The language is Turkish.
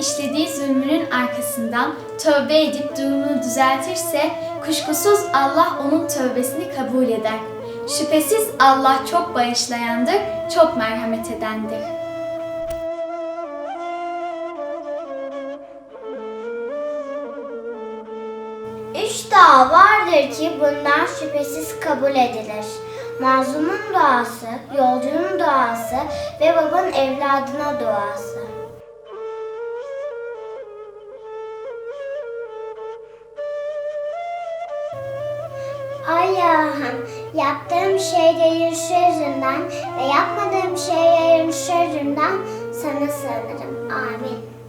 işlediği zulmünün arkasından tövbe edip durumunu düzeltirse kuşkusuz Allah onun tövbesini kabul eder. Şüphesiz Allah çok bağışlayandır, çok merhamet edendir. Üç dua vardır ki bundan şüphesiz kabul edilir. Mazlumun duası, yolcunun duası ve babanın evladına duası. Allah'ım yaptığım şeylerin şerrinden ve yapmadığım şeylerin şerrinden sana sığınırım. Amin.